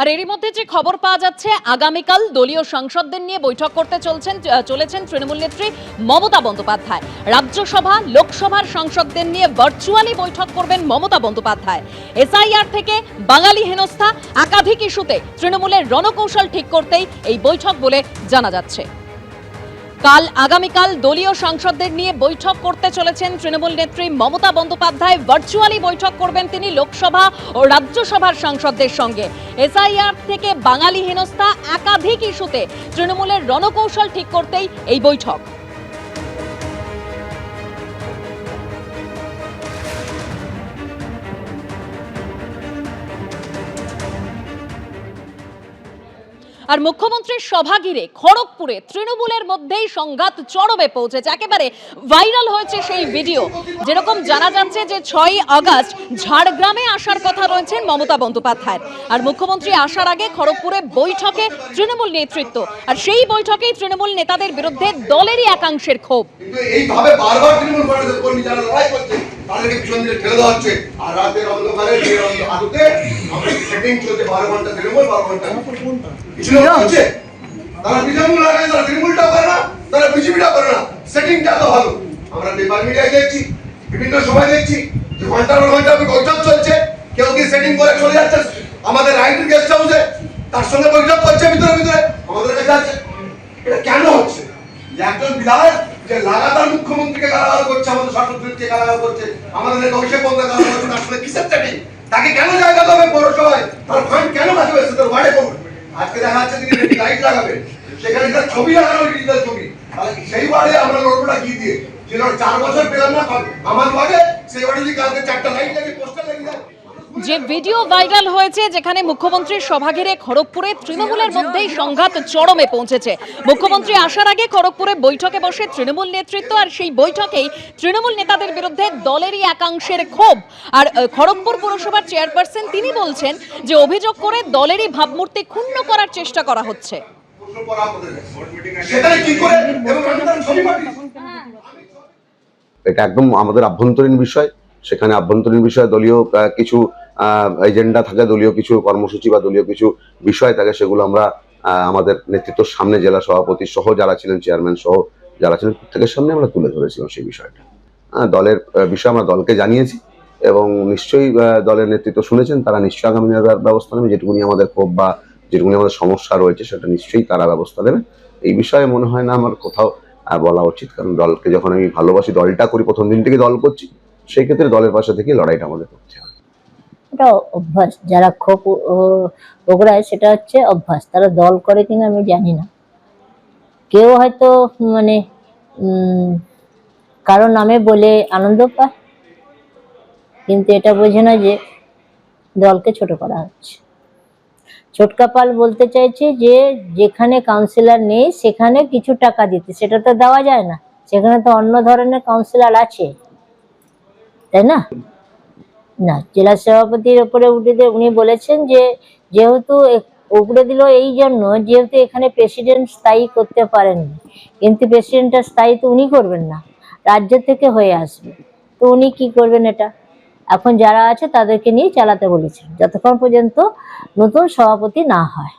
আর এরই মধ্যে যে খবর পাওয়া যাচ্ছে, আগামীকাল দলীয় সাংসদদের নিয়ে বৈঠক করতে চলছেন চলেছেন তৃণমূল নেত্রী মমতা বন্দ্যোপাধ্যায়। রাজ্যসভা, লোকসভার সাংসদদের নিয়ে ভার্চুয়ালি বৈঠক করবেন মমতা বন্দ্যোপাধ্যায়। এসআইআর থেকে বাঙালি হেনস্থা, একাধিক ইস্যুতে তৃণমূলের রণকৌশল ঠিক করতেই এই বৈঠক বলে জানা যাচ্ছে। কাল আগামীকাল দলীয় সাংসদদের নিয়ে বৈঠক করতে চলেছেন তৃণমূল নেত্রী মমতা বন্দ্যোপাধ্যায়। ভার্চুয়ালি বৈঠক করবেন তিনি লোকসভা ও রাজ্যসভার সাংসদদের সঙ্গে। এসআইআর থেকে বাঙালি হেনস্থা একাধিক ইস্যুতে তৃণমূলের রণকৌশল ঠিক করতেই এই বৈঠক। আর মুখ্যমন্ত্রীর সভা ঘিরে খড়গপুরে তৃণমূলের মধ্যেই সংঘাত চরমে পৌঁছেছে। একেবারে ভাইরাল হয়েছে সেই ভিডিও। যেরকম জানা যাচ্ছে যে ছয়ই আগস্ট ঝাড়গ্রামে আসার কথা রয়েছেন মমতা বন্দ্যোপাধ্যায়ের। আর মুখ্যমন্ত্রী আসার আগে খড়গপুরে বৈঠকে তৃণমূল নেতৃত্ব। আর সেই বৈঠকেই তৃণমূল নেতাদের বিরুদ্ধে দলেরই একাংশের ক্ষোভ। আর রাতের অন্ধকারে সেটিং চলছে বারো ঘণ্টা তৃণমূল বারো ঘণ্টা কিছু হচ্ছে। তারা তৃণমূল লাগায় তারা তৃণমূলটা করে না তারা বিজেপিটা করে না। সেটিংটা তো ভালো। আমরা পেপার মিডিয়ায় দেখছি বিভিন্ন সময় দেখছি যে ঘণ্টার পর ঘণ্টা বৈঠক চলছে। কেউ কি সেটিং করে চলে যাচ্ছে? আমাদের রাইটের গেস্ট হাউসে তার সঙ্গে বৈঠক করছে ভিতরে ভিতরে। আমাদের কাছে আছে। এটা কেন হচ্ছে? যে একজন বিধায়ক যে লাগাতার মুখ্যমন্ত্রীকে গালাগাল করছে আমাদের শাসককে গালাগাল করছে আমাদের অভিষেক বন্দ্যোপাধ্যায় গালাগাল করছে তার সঙ্গে কিসের চাকরি তাকে কেন জায়গা দেবে পৌরসভায়? তার ফান্ড কেন কাছে হয়েছে তার ওয়ার্ডে করুন আজকে দেখা যাচ্ছে তিনি লাইট লাগাবেন। সেখানে তার ছবি লাগানো ডিজিটাল ছবি। তাহলে সেই ওয়ার্ডে আমরা লড়বোটা কি দিয়ে? যে চার বছর পেলাম না, আমার ওয়ার্ডে, সেই ওয়ার্ডে যদি কালকে চারটা লাইট লাগে পোস্টার যে ভিডিও ভাইরাল হয়েছে যেখানে মুখ্যমন্ত্রীর সভা ঘিরে খড়গপুরে তৃণমূলের মধ্যেই সংঘাত চরমে পৌঁছেছে। মুখ্যমন্ত্রী আসার আগে খড়গপুরে বৈঠকে বসে তৃণমূল নেতৃত্ব আর সেই বৈঠকেই তৃণমূল নেতাদের বিরুদ্ধে দলেরই একাংশের ক্ষোভ। আর খড়গপুর পুরসভার চেয়ারপারসন তিনি বলছেন যে অভিযোগ করে দলেরই ভাবমূর্তি ক্ষুণ্ণ করার চেষ্টা করা হচ্ছে। এটা একদম আমাদের আভ্যন্তরীণ বিষয়। সেখানে আভ্যন্তরীণ বিষয়ে দলীয় কিছু এজেন্ডা থাকে, দলীয় কিছু কর্মসূচি বা দলীয় কিছু বিষয় থাকে, সেগুলো আমরা আমাদের নেতৃত্বের সামনে জেলা সভাপতি সহ যারা ছিলেন চেয়ারম্যান সহ যারা ছিলেন, প্রত্যেকের সামনে আমরা তুলে ধরেছিলাম সেই বিষয়টা। দলের বিষয়ে আমরা দলকে জানিয়েছি এবং নিশ্চয়ই দলের নেতৃত্ব শুনেছেন, তারা নিশ্চয়ই আগামী ব্যবস্থা নেবে, যেটুকুনি আমাদের ক্ষোভ বা যেটুকুনি আমাদের সমস্যা রয়েছে, সেটা নিশ্চয়ই তারা ব্যবস্থা নেবে। এই বিষয়ে মনে হয় না আমার কোথাও বলা উচিত, কারণ দলকে যখন আমি ভালোবাসি, দলটা করি, প্রথম দিন থেকে দল করছি, সেই ক্ষেত্রে দলের পাশে থেকে লড়াইটা আমাদের করতে হবে। এটা অভ্যাস, যারা ক্ষোভ ওগড়ায় সেটা হচ্ছে অভ্যাস। তারা দল করে কিনা আমি জানি না। কেউ হয়তো মানে কারও নামে বলে আনন্দ পায়, কিন্তু এটা বোঝে না যে দলকে ছোট করা হচ্ছে। ছোটকা পাল বলতে চাইছে যে, যেখানে কাউন্সিলর নেই, সেখানে কিছু টাকা দিতে। সেটা তো দেওয়া যায় না। সেখানে তো অন্য ধরনের কাউন্সিলর আছে। তাই না? না, জেলা সভাপতির উপরে উঠে উনি বলেছেন যে, যেহেতু উপরে দিল এই জন্য, যেহেতু এখানে প্রেসিডেন্ট স্থায়ী করতে পারেননি। কিন্তু প্রেসিডেন্টটা স্থায়ী তো উনি করবেন না, রাজ্য থেকে হয়ে আসবে। তো উনি কি করবেন এটা? এখন যারা আছে তাদেরকে নিয়ে চালাতে বলেছেন, যতক্ষণ পর্যন্ত নতুন সভাপতি না হয়।